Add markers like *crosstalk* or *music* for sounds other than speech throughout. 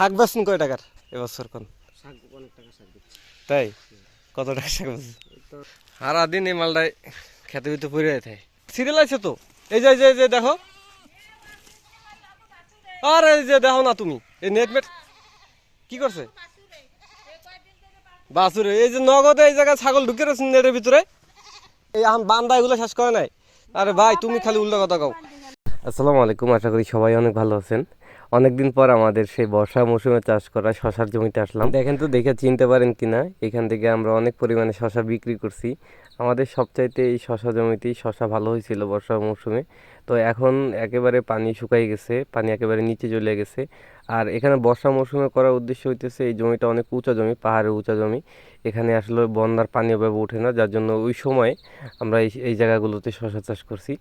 শাক বেচছেন কয় টাকার এবছর কোন? শাক অনেক টাকা শাক তাই? কত টাকা শাক বেচছেন এই তো সারা দিন এই মালটায় খেতে ভিতরে পড়ে থাকে সিরিয়াল আছে তো? এই যে এই যে দেখো। আর এই যে দেখো না তুমি। এই নেট মেট কি করছে? বাসুরে এই যে নগদে এই জায়গায় ছাগল ঢুকে রয়েছে নেটের ভিতরে। এই আম বান্দা এগুলো শেষ করে নাই। আরে ভাই তুমি খালি উল্টা কথা কও। আসসালামু আলাইকুম আশা করি সবাই অনেক ভালো আছেন। অনেকদিন পর আমাদের সেই বর্ষা মৌসুমে চাষ করা শশার জমিতে আসলাম। দেখেন তো, দেখে চিনতে পারেন কি না এখান থেকে আমরা অনেক পরিমাণে শশা বিক্রি করছি। আমাদের সবচাইতে এই শশা জমিতেই শশা ভালো হয়েছিল বর্ষা মৌসুমে। তো এখন একেবারে পানি শুকাই গেছে, পানি একেবারে নিচে চলে গেছে। আর এখানে বর্ষা মৌসুমে করার উদ্দেশ্য হইতেছে এই জমিটা অনেক উঁচা জমি, পাহাড়ের উঁচা জমি। এখানে আসলে বন্যার পানি ওভাবে ওঠে না, যার জন্য ওই সময় আমরা এই এই জায়গাগুলোতে শশা চাষ করছি।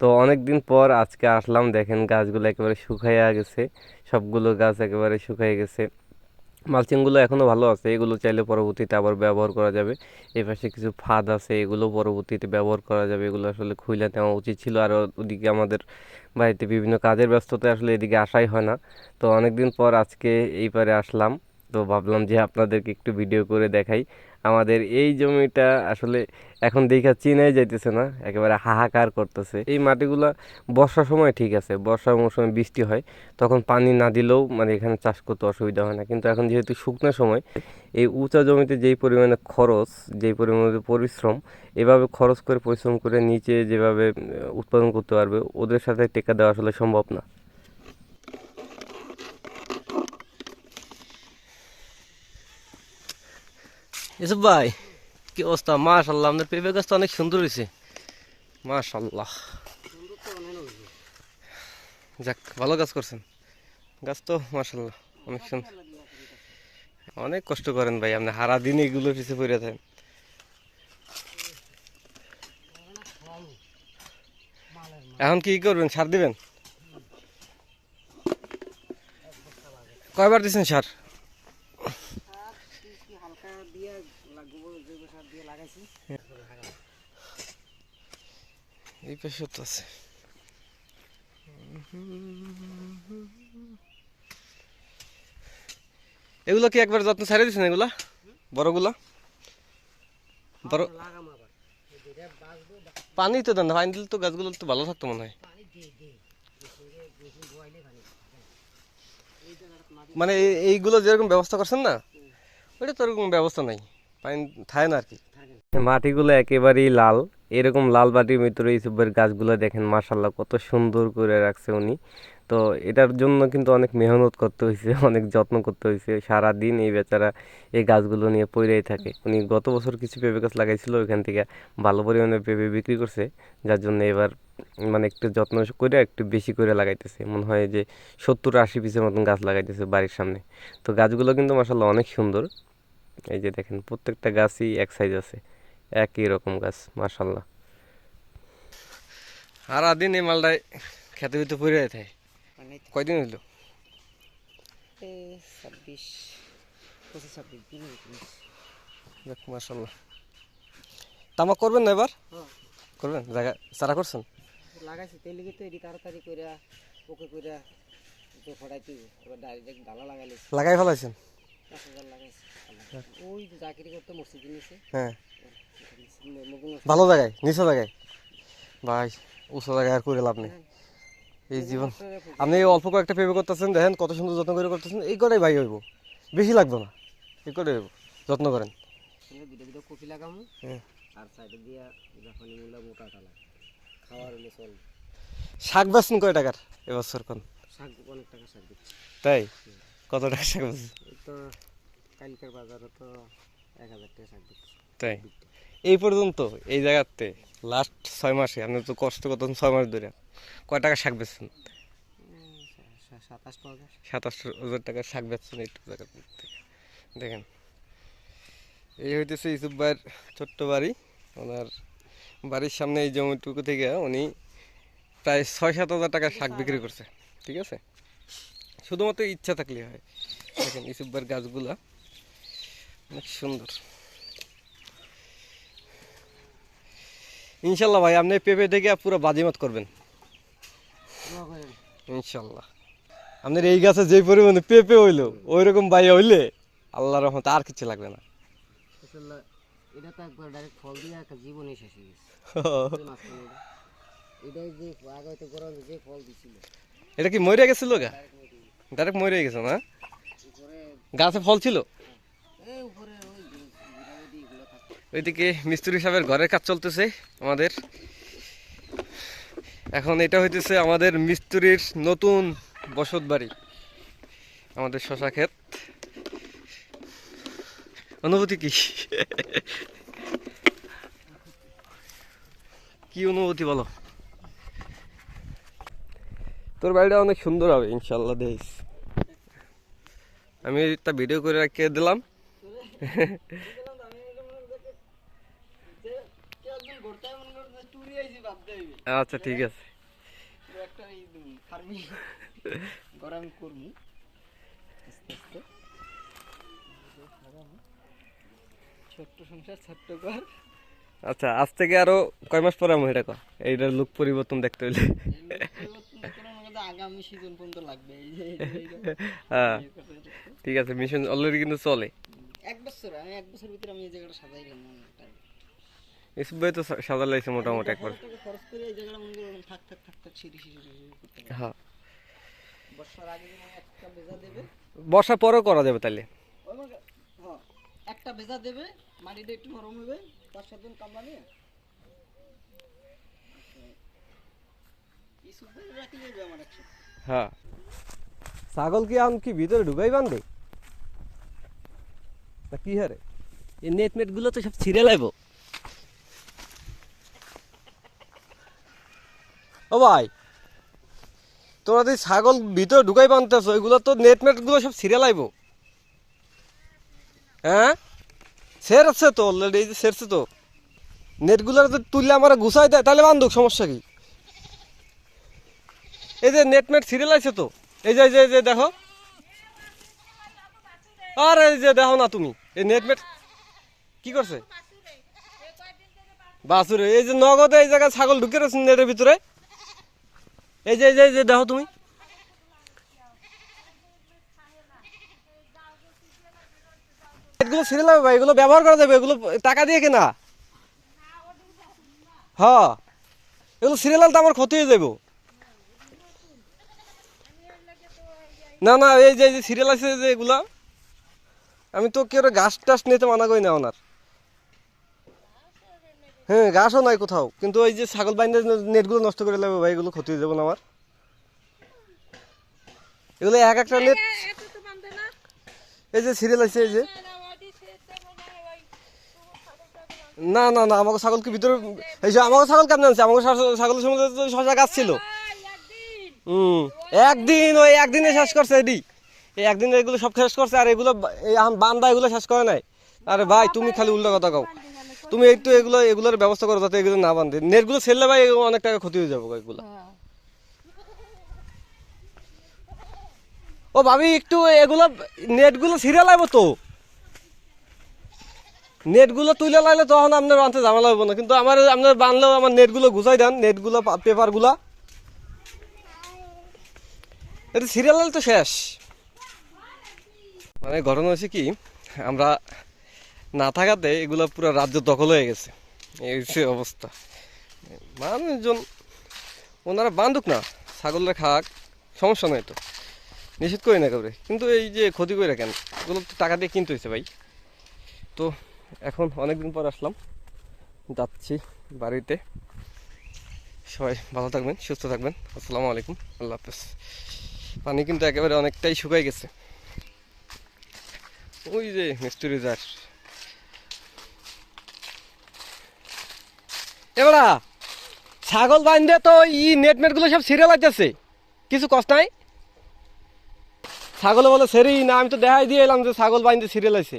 তো অনেক দিন পর আজকে আসলাম, দেখেন গাছগুলো একেবারে শুকাইয়া গেছে, সবগুলো গাছ একেবারে শুকাই গেছে। মালচিংগুলো এখনও ভালো আছে, এগুলো চাইলে পরবর্তীতে আবার ব্যবহার করা যাবে। এই পাশে কিছু ফাঁদ আছে, এগুলো পরবর্তীতে ব্যবহার করা যাবে, এগুলো আসলে খুলে নেওয়া উচিত ছিল। আর ওদিকে আমাদের বাড়িতে বিভিন্ন কাজের ব্যস্ততা আসলে এদিকে আসাই হয় না। তো অনেকদিন পর আজকে এই পারে আসলাম। তো ভাবলাম যে আপনাদেরকে একটু ভিডিও করে দেখাই। আমাদের এই জমিটা আসলে এখন দেখা চিনাই যাইতেছে না, একেবারে হাহাকার করতেছে। এই মাটিগুলা বর্ষার সময় ঠিক আছে, বর্ষার মৌসুমে বৃষ্টি হয়, তখন পানি না দিলেও মানে এখানে চাষ করতে অসুবিধা হয় না। কিন্তু এখন যেহেতু শুকনো সময়, এই উঁচা জমিতে যেই পরিমাণে খরচ, যেই পরিমাণে পরিশ্রম, এভাবে খরচ করে পরিশ্রম করে নিচে যেভাবে, উৎপাদন করতে পারবে, ওদের সাথে টেকা দেওয়া আসলে সম্ভব না। ইসুফ ভাই, কি অবস্থা? মাশাল্লাহ আপনার পেঁপে গাছটা অনেক সুন্দর হয়েছে। মাশাল্লাহ যাক, ভালো কাজ করছেন। গাছ তো মাশাল্লাহ অনেক সুন্দর অনেক কষ্ট করেন ভাই, আপনি হারা দিন এগুলো পিছিয়ে পড়ে থাকেন। এখন কি করবেন? সার দিবেন? কয়বার দিচ্ছেন সার হালকা দিয়ে লাগবো জৈব সার দিয়ে লাগাইছি এই পাশে তো আছে। এগুলো কি একবার যত্ন ছাড়িয়ে দিচ্ছেন এগুলা? বড়গুলা? বড় পানি তো দেন পানি দিলে তো গাছগুলো তো ভালো থাকতো মনে হয়। মানে এই- এইগুলো যেরকম ব্যবস্থা করছেন না, ওইটা তো ওরকম ব্যবস্থা নাই। পানি থাকে না আর কি মাটিগুলো একেবারেই লাল। এরকম লাল মাটির ভিতরে ইসুবের গাছগুলো দেখেন মাশাল্লাহ কত সুন্দর করে রাখছে উনি। তো এটার জন্য কিন্তু অনেক মেহনত করতে হয়েছে *laughs* অনেক যত্ন করতে হয়েছে সারা দিন এই বেচারা এই গাছগুলো নিয়ে পড়েই থাকে। উনি গত বছর কিছু পেঁপে গাছ লাগাইছিল, ওইখান থেকে ভালো পরিমাণে পেঁপে বিক্রি করছে। যার জন্য এবার মানে একটু যত্ন করে একটু বেশি করে লাগাইতেছে। মনে হয় যে সত্তর আশি পিসের মতন গাছ লাগাইতেছে বাড়ির সামনে। তো গাছগুলো কিন্তু মাসাল্লাহ অনেক সুন্দর। এই যে দেখেন প্রত্যেকটা গাছই এক সাইজ আছে। একই রকম গাছ মাশাল্লাহ সারা দিন এই মালটায় খেতে ভিতরে পড়ে থাকে কয়দিন হইল? ছাব্বিশ পঁচিশ ছাব্বিশ দিন দেখ মাশাল্লাহ তামাক করবেন না এবার? হ্যাঁ। করবেন? জায়গা চারা করছেন? লাগাইছি তেল লিগে তো এটি তাড়াতাড়ি করে ওকে করে তো ফটাইতে এবার ডাইরেক্ট ডালা লাগাইলে। লাগাই ফেলাইছেন? লাগাইছি ওই চাকরি করতে মসজিদ নিয়েছে হ্যাঁ। ভালো জায়গায় নিচু জায়গায়। ভাই উঁচু জায়গায় আর করে লাভ নেই। এই জীবন আপনি অল্প কয়েকটা পেপে করতেছেন দেখেন কত সুন্দর যত্ন করে করতেছেন এই কটাই ভাই হইব। বেশি লাগবে না এই কটাই হইব যত্ন করেন। দুটো দুটো কপি লাগামু হ্যাঁ। আর সাইডে দিয়া জাপানি মূলা মোটা টালা। খাওয়ার হলে চল। শাক বেচছেন কয় টাকার এবছর কোন? শাক অনেক টাকা শাক তাই? কত টাকা শাক বেচছেন? তো কালকের বাজারে তো এক হাজার টাকা শাক তাই? এই পর্যন্ত এই জায়গাতে লাস্ট ছয় মাসে আপনি তো কষ্ট করতেন ছয় মাস ধরে। কয় টাকা শাক বেচছেন? সাতাশ হাজার টাকা শাক বেচছেন এইটুকু জায়গা দেখেন এই হইতেছে ইসুফ ভাইয়ের ছোট্ট বাড়ি। ওনার বাড়ির সামনে এই জমিটুকু থেকে উনি প্রায় ছয় সাত হাজার টাকা শাক বিক্রি করছে। ঠিক আছে? শুধুমাত্র ইচ্ছা থাকলে হয়। দেখেন ভাইয়ের গাছগুলা অনেক সুন্দর। ইনশাল্লাহ ভাই আপনি পেঁপে থেকে পুরো বাজিমাত করবেন। ইনশাল্লাহ। আপনার এই গাছে যে পরিমাণে পেঁপে হইল ওই রকম বাইয়া হইলে আল্লাহর রহমতে আর কিছু লাগবে না। এটা তো একবার ডাইরেক্ট ফল দিয়ে একটা জীবনই শেষ হয়ে গেছে। *laughs* এটা। যে আগে হয়তো গরম যে ফল দিছিল। এটা কি মরে গেছিল গা? ডাইরেক্ট মরে গেছে না? গাছে ফল ছিল? ওইদিকে মিস্ত্রি সাহেবের ঘরের কাজ চলতেছে আমাদের। এখন এটা হইতেছে আমাদের মিস্ত্রির নতুন বসত বাড়ি আমাদের শশা ক্ষেত। অনুভূতি কি? কি অনুভূতি বলো? তোর বাড়িটা অনেক সুন্দর হবে ইনশাল্লাহ দেখিস আমি একটা ভিডিও করে রেখে দিলাম। আচ্ছা ঠিক আছে। আচ্ছা আজ থেকে আরও কয় মাস পরে আমি এটা এইটার লুক পরিবর্তন দেখতে হইলে। আগামী সিজন পর্যন্ত লাগবে। *laughs* হ্যাঁ। ঠিক আছে। মিশন অলরেডি কিন্তু চলে। এক বছর আমি এক বছর ভিতরে আমি এই জায়গাটা সাজাই গেলাম তো সাজা লাগছে মোটামুটি একবার। খরচ করে এই জায়গাটা মনে থাক থাক থাক থাক সিঁড়ি সিঁড়ি সিঁড়ি করতে হ্যাঁ। বর্ষার আগে একটা ভেজা দেবে। বর্ষার পরেও করা যাবে তাহলে হ্যাঁ একটা ভেজা দেবে মাটিটা একটু নরম হবে পাঁচ সাতজন কামড়া নিয়ে এই সুপার রাখি যাবে আমার একসাথে হ্যাঁ। ছাগল কি আম কি ভিতরে ঢুকাই বান্ধে? না কি হারে? এই নেট মেটগুলো তো সব ছিঁড়ে লাইব। ও ভাই তোরা যে ছাগল ভিতরে ঢুকাই বানতেছ ওইগুলো তো নেট মেটগুলো সব ছিঁড়ে লাইব। হ্যাঁ? সের আছে তো অলরেডি সেরছে তো। নেটগুলো তো তুললে আমার গুছাই দেয় তাহলে বান্ধব সমস্যা কি? এই যে নেট মেট সিরিয়াল আছে তো, এই যে যে যে দেখো। আর এই যে দেখো না তুমি, এই নেট মেট কি করছে? বাসুরে, এই যে নগদে এই জায়গায় ছাগল ঢুকে রয়েছে নেটের ভিতরে। এই যে এই যে দেখো তুমি। এগুলো হবে ভাই, এগুলো ব্যবহার করা যাবে, এগুলো টাকা দিয়ে কেনা। হ্যাঁ এগুলো সিরিয়াল তো আমার ক্ষতি হয়ে যাব। না না এই যে যে সিরিয়াল আছে যে এগুলা আমি তো কেউ গাছ টাছ নিতে মানা করি না ওনার। হ্যাঁ গাছও নাই কোথাও কিন্তু ওই যে ছাগল বাইন্ডের নেটগুলো নষ্ট করে লাগবে ভাই এগুলো ক্ষতি হয়ে যাব না আমার। এগুলো এক একটা নেট এই যে সিরিয়াল আছে এই যে। না না না আমাকে ছাগল কি ভিতরে এই যে আমাকে ছাগল কেমন আনছে? আমাকে ছাগল- ছাগলের সময় তো শশা গাছ ছিল। হুম। একদিন ওই একদিনে শেষ করছে এডি। একদিন এগুলো সব শেষ করছে আর এগুলো বান্দা এগুলো শেষ করে নাই। আরে ভাই, তুমি খালি উল্টো কথা কও। তুমি একটু এগুলো এগুলোর ব্যবস্থা করো যাতে এগুলো না বান্ধে। নেটগুলো ছেড়লে ভাই অনেক টাকা ক্ষতি হয়ে যাবে এগুলো। ও ভাবি, একটু এগুলো নেটগুলো ছিঁড়ে লাগবো তো। নেটগুলো তুলে লাগলে তখন আপনার আনতে ঝামেলা হইব না। কিন্তু আমার আপনার বানলেও আমার নেটগুলো গুছাই দেন। নেটগুলো পেপারগুলা এটা সিরিয়াল তো শেষ। মানে ঘটনা হচ্ছে কি, আমরা না থাকাতে এগুলো পুরো রাজ্য দখল হয়ে গেছে। এই অবস্থা। মানুষজন, ওনারা বান্ধুক না, ছাগলরা খাক, সমস্যা নয় তো। নিষেধ করি না কাউরে কিন্তু এই যে ক্ষতি করে কেন? এগুলো তো টাকা দিয়ে কিনতে হয়েছে ভাই। তো এখন অনেকদিন পর আসলাম। যাচ্ছি বাড়িতে। সবাই ভালো থাকবেন, সুস্থ থাকবেন। আসসালামু আলাইকুম। আল্লাহ হাফেজ। পানি কিন্তু একেবারে অনেকটাই শুকাই গেছে। ওই যে মিস্ত্রি যার এবারা ছাগল বান্ধে তো ই নেট মেটগুলো সব সিরিয়াল লাগতেছে। কিছু কষ্ট নাই? ছাগলে বলে, সেরি, না, আমি তো দেখাই দিয়ে এলাম যে ছাগল বান্ধে সিরিয়াল আছে